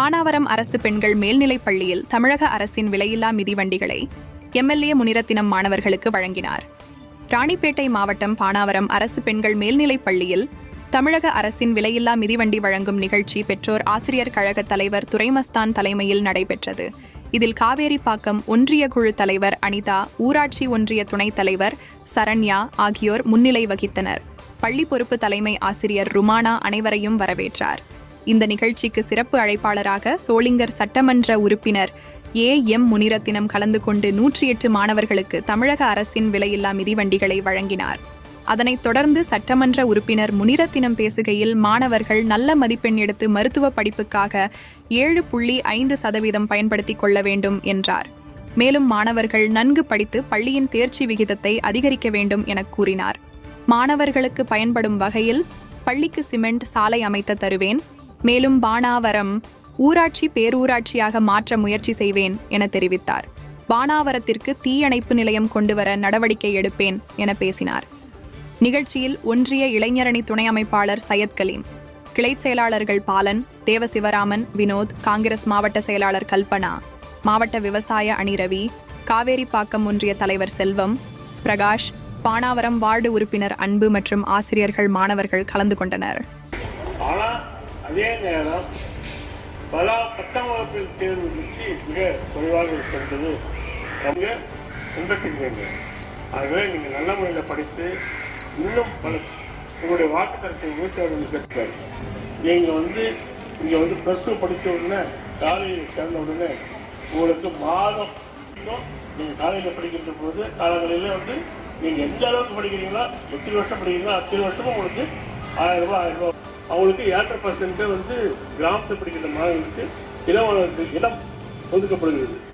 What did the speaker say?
பானாவரம் அரசு பெண்கள் மேல்நிலைப் பள்ளியில் தமிழக அரசின் விலையில்லா மிதிவண்டிகளை எம்எல்ஏ முனிரத்தினம் மாணவர்களுக்கு வழங்கினார். ராணிப்பேட்டை மாவட்டம் பானாவரம் அரசு பெண்கள் மேல்நிலைப் பள்ளியில் தமிழக அரசின் விலையில்லா மிதிவண்டி வழங்கும் நிகழ்ச்சி பெற்றோர் ஆசிரியர் கழக தலைவர் துரைமஸ்தான் தலைமையில் நடைபெற்றது. இதில் காவேரிப்பாக்கம் ஒன்றிய குழு தலைவர் அனிதா ஊராட்சி ஒன்றிய துணைத் தலைவர் சரண்யா ஆகியோர் முன்னிலை வகித்தனர். பள்ளி பொறுப்பு தலைமை ஆசிரியர் ருமானா அனைவரையும் வரவேற்றார். இந்த நிகழ்ச்சிக்கு சிறப்பு அழைப்பாளராக சோளிங்கர் சட்டமன்ற உறுப்பினர் ஏ எம் முனிரத்தினம் கலந்து கொண்டு நூற்றி எட்டு மாணவர்களுக்கு தமிழக அரசின் விலையில்லா மிதிவண்டிகளை வழங்கினார். அதனைத் தொடர்ந்து சட்டமன்ற உறுப்பினர் முனிரத்தினம் பேசுகையில் மாணவர்கள் நல்ல மதிப்பெண் எடுத்து மருத்துவ படிப்புக்காக ஏழு புள்ளி ஐந்து சதவீதம் பயன்படுத்திக் கொள்ள வேண்டும் என்றார். மேலும் மாணவர்கள் நன்கு படித்து பள்ளியின் தேர்ச்சி விகிதத்தை அதிகரிக்க வேண்டும் என கூறினார். மாணவர்களுக்கு பயன்படும் வகையில் பள்ளிக்கு சிமெண்ட் சாலை அமைத்த தருவேன். மேலும் பானாவரம் ஊராட்சி பேரூராட்சியாக மாற்ற முயற்சி செய்வேன் என தெரிவித்தார். பானாவரத்திற்கு தீயணைப்பு நிலையம் கொண்டுவர நடவடிக்கை எடுப்பேன் என பேசினார். நிகழ்ச்சியில் ஒன்றிய இளைஞரணி துணை அமைப்பாளர் சையத் கலீம் கிளை செயலாளர்கள் பாலன் தேவசிவராமன் வினோத் காங்கிரஸ் மாவட்ட செயலாளர் கல்பனா மாவட்ட விவசாய அணி ரவி காவேரிப்பாக்கம் ஒன்றிய தலைவர் செல்வம் பிரகாஷ் பானாவரம் வார்டு உறுப்பினர் அன்பு மற்றும் ஆசிரியர்கள் மாணவர்கள் கலந்து கொண்டனர். அதே நேரம் பல பத்தாம் வகுப்பில் தேர்வு வச்சு மிக குறைவாக இருக்கின்றது. அவங்க பின்பற்றிக்க வேண்டும் ஆகவே நீங்கள் நல்ல முறையில் படித்து இன்னும் பல உங்களுடைய வாக்குத்தரத்தை ஊற்றாடு கேட்பார் நீங்கள் வந்து இங்கே வந்து ப்ளஸ் டூ படித்த உடனே காலையில் சேர்ந்த உடனே உங்களுக்கு மாதம் நீங்கள் காலேஜில் படிக்கின்ற போது காலங்களில் வந்து நீங்கள் எந்த அளவுக்கு படிக்கிறீங்களோ எத்தனை வருஷம் படிக்கிறீங்களோ அத்தனை வருஷமும் உங்களுக்கு ஆயிரம் ரூபாய் ஆயிரம் ரூபாய் அவங்களுக்கு ஏற்ற பர்சன்ட் வந்து கிராமத்தில் படிக்கின்ற மாணவர்களுக்கு இடம் வளர்ந்து இடம் ஒதுக்கப்படுகிறது.